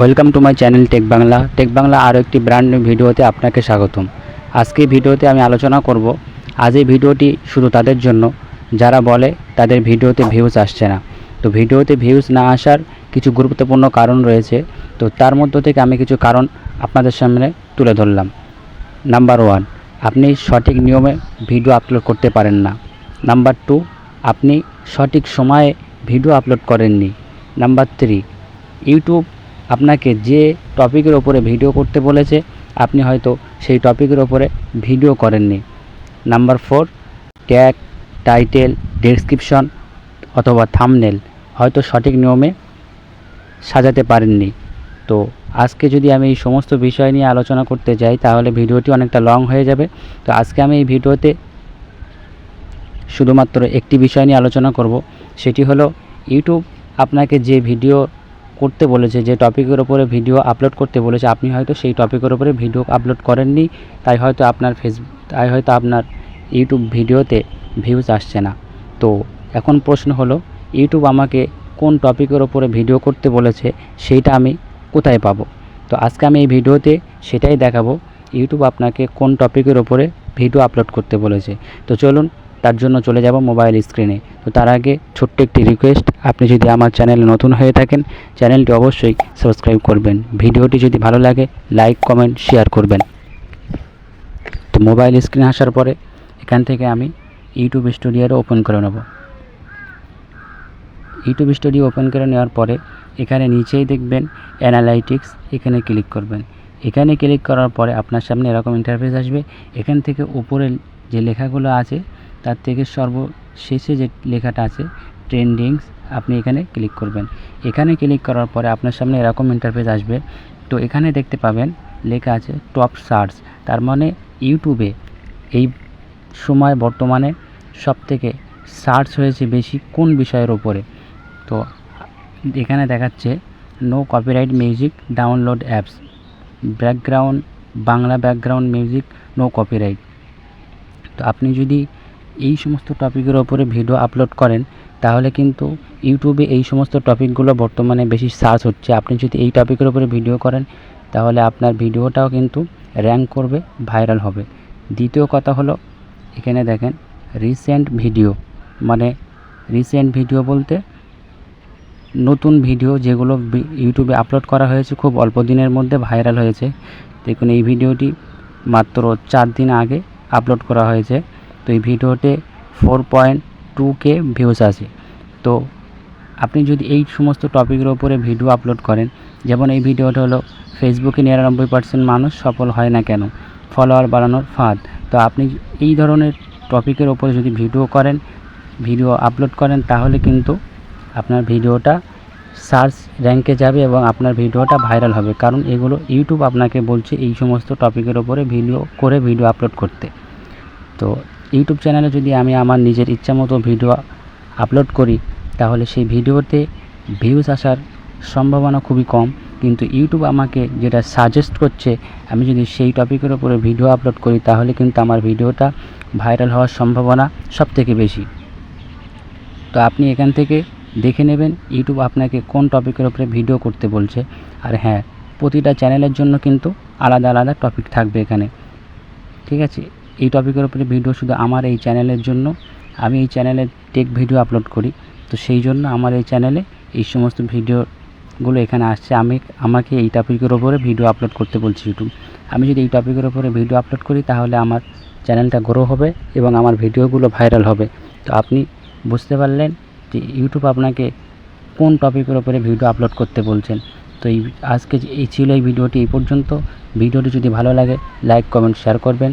Welcome to my channel tech Bangla tech Bangla আরও একটি brand ভিডিওতে আপনাকে স্বাগতম। আজকে ভিডিওতে আমি আলোচনা করব আজ এই ভিডিওটি শুধু তাদের জন্য, যারা বলে তাদের ভিডিওতে ভিউজ আসছে না। তো ভিডিওতে ভিউজ না আসার কিছু গুরুত্বপূর্ণ কারণ রয়েছে, তো তার মধ্য থেকে আমি কিছু কারণ আপনাদের সামনে তুলে ধরলাম। নাম্বার ওয়ান আপনি সঠিক নিয়মে ভিডিও আপলোড করতে পারেন না। নাম্বার টু আপনি সঠিক সময়ে ভিডিও আপলোড করেননি। নাম্বার থ্রি ইউটিউব আপনাকে যে টপিকের ওপরে ভিডিও করতে বলেছে, আপনি হয়তো সেই টপিকের ওপরে ভিডিও করেননি। Number four, tag, title, description অথবা থামনেল হয়তো সঠিক নিয়মে সাজাতে পারেননি। তো আজকে যদি আমি এই সমস্ত বিষয় নিয়ে আলোচনা করতে যাই, তাহলে ভিডিওটি অনেকটা লং হয়ে যাবে। তো আজকে আমি এই ভিডিওতে শুধুমাত্র একটি বিষয় নিয়ে আলোচনা করব, সেটি হলো ইউটিউব। আপনাকে যে ভিডিও করতে বলেছে, যে টপিকের ওপরে ভিডিও আপলোড করতে বলেছে। আপনি হয়তো সেই টপিকের ওপরে ভিডিও আপলোড করেননি, তাই হয়তো আপনার ফেস তাই হয়তো আপনার ইউটিউব ভিডিওতে ভিউজ আসছে না। তো এখন প্রশ্ন হলো ইউটিউব আমাকে কোন টপিকের ওপরে ভিডিও করতে বলেছে, সেইটা আমি কোথায় পাবো? তো আজকে আমি এই ভিডিওতে সেটাই দেখাবো ইউটিউব আপনাকে কোন টপিকের ওপরে ভিডিও আপলোড করতে বলেছে। তো চলুন তার জন্য চলে যাব মোবাইল স্ক্রিনে। তো তার আগে ছোট্ট একটি রিকোয়েস্ট আপনি যদি আমার চ্যানেলে নতুন হয়ে থাকেন চ্যানেলটি অবশ্যই সাবস্ক্রাইব করবেন। ভিডিওটি যদি ভালো লাগে লাইক কমেন্ট শেয়ার করবেন। তো মোবাইল স্ক্রিনে আসার পরে এখান থেকে আমি ইউটিউব স্টুডিওটা ওপেন করে নেব। ইউটিউব স্টুডিও ওপেন করে নেওয়ার পরে এখানে নিচেই দেখবেন অ্যানালাইটিক্স এখানে ক্লিক করবেন। এখানে ক্লিক করার পরে আপনার সামনে এরকম ইন্টারফেস আসবে। এখান থেকে উপরে যে লেখাগুলো আছে তার থেকে সর্বশেষে যে লেখাটা আছে ট্রেন্ডিংস আপনি এখানে ক্লিক করবেন। এখানে ক্লিক করার পরে আপনার সামনে এরকম ইন্টারফেস আসবে। তো এখানে দেখতে পাবেন, লেখা আছে টপ সার্চ তার মানে ইউটিউবে এই সময় বর্তমানে সবথেকে সার্চ হয়েছে বেশি কোন বিষয়ের ওপরে তো এখানে দেখাচ্ছে no copyright music download apps background Bangla background music no copyright তো আপনি যদি এই সমস্ত টপিকের ওপরে ভিডিও আপলোড করেন, তাহলে কিন্তু ইউটিউবে এই সমস্ত টপিকগুলো বর্তমানে বেশি সার্চ হচ্ছে। আপনি যদি এই টপিকের ওপরে ভিডিও করেন, তাহলে আপনার ভিডিওটাও কিন্তু র্যাঙ্ক করবে ভাইরাল হবে। দ্বিতীয় কথা হলো, এখানে দেখেন রিসেন্ট ভিডিও মানে রিসেন্ট ভিডিও বলতে নতুন ভিডিও যেগুলো ইউটিউবে আপলোড করা হয়েছে, খুব অল্প দিনের মধ্যে ভাইরাল হয়েছে। দেখুন, এই ভিডিওটি মাত্র চার দিন আগে আপলোড করা হয়েছে। তো এই ভিডিওতে four point two K views আছে। তো আপনি যদি এই সমস্ত টপিকের ওপরে ভিডিও আপলোড করেন, যেমন এই ভিডিওটা হলো ফেসবুকে নিরানব্বই পার্সেন্ট মানুষ সফল হয় না কেন? ফলোয়ার বাড়ানোর ফাঁদ। তো আপনি এই ধরনের টপিকের ওপরে যদি ভিডিও করেন ভিডিও আপলোড করেন, তাহলে কিন্তু আপনার ভিডিওটা সার্চ র্যাঙ্কে যাবে এবং আপনার ভিডিওটা ভাইরাল হবে। কারণ এগুলো ইউটিউব আপনাকে বলছে এই সমস্ত টপিকের ওপরে ভিডিও করে ভিডিও আপলোড করতে। তো ইউটিউব চ্যানেলে যদি আমি আমার নিজের ইচ্ছা মতো ভিডিও আপলোড করি, তাহলে সেই ভিডিওতে ভিউজ আসার সম্ভাবনা খুবই কম। কিন্তু ইউটিউব আমাকে যেটা সাজেস্ট করছে, আমি যদি সেই টপিকের ওপরে ভিডিও আপলোড করি, তাহলে কিন্তু আমার ভিডিওটা ভাইরাল হওয়ার সম্ভাবনা সবথেকে বেশি। তো আপনি এখান থেকে দেখে নেবেন ইউটিউব আপনাকে কোন টপিকের ওপরে ভিডিও করতে বলছে। আর হ্যাঁ প্রতিটা চ্যানেলের জন্য কিন্তু আলাদা আলাদা টপিক থাকবে এখানে। ঠিক আছে? এই টপিকের উপরে ভিডিও শুধু আমার এই চ্যানেলের জন্য। আমি এই চ্যানেলে টেক ভিডিও আপলোড করি। তো সেই জন্য আমার এই চ্যানেলে এই সমস্ত ভিডিওগুলো এখানে আসছে। আমি আমাকে এই টপিকের ওপরে ভিডিও আপলোড করতে বলছি ইউটিউব আমি যদি এই টপিকের ওপরে ভিডিও আপলোড করি, তাহলে আমার চ্যানেলটা গ্রো হবে এবং আমার ভিডিওগুলো ভাইরাল হবে। তো আপনি বুঝতে পারলেন যে ইউটিউব আপনাকে কোন টপিকের ওপরে ভিডিও আপলোড করতে বলছেন। তো এই আজকে এই ছিল এই ভিডিওটি এই পর্যন্ত। ভিডিওটি যদি ভালো লাগে লাইক কমেন্ট শেয়ার করবেন।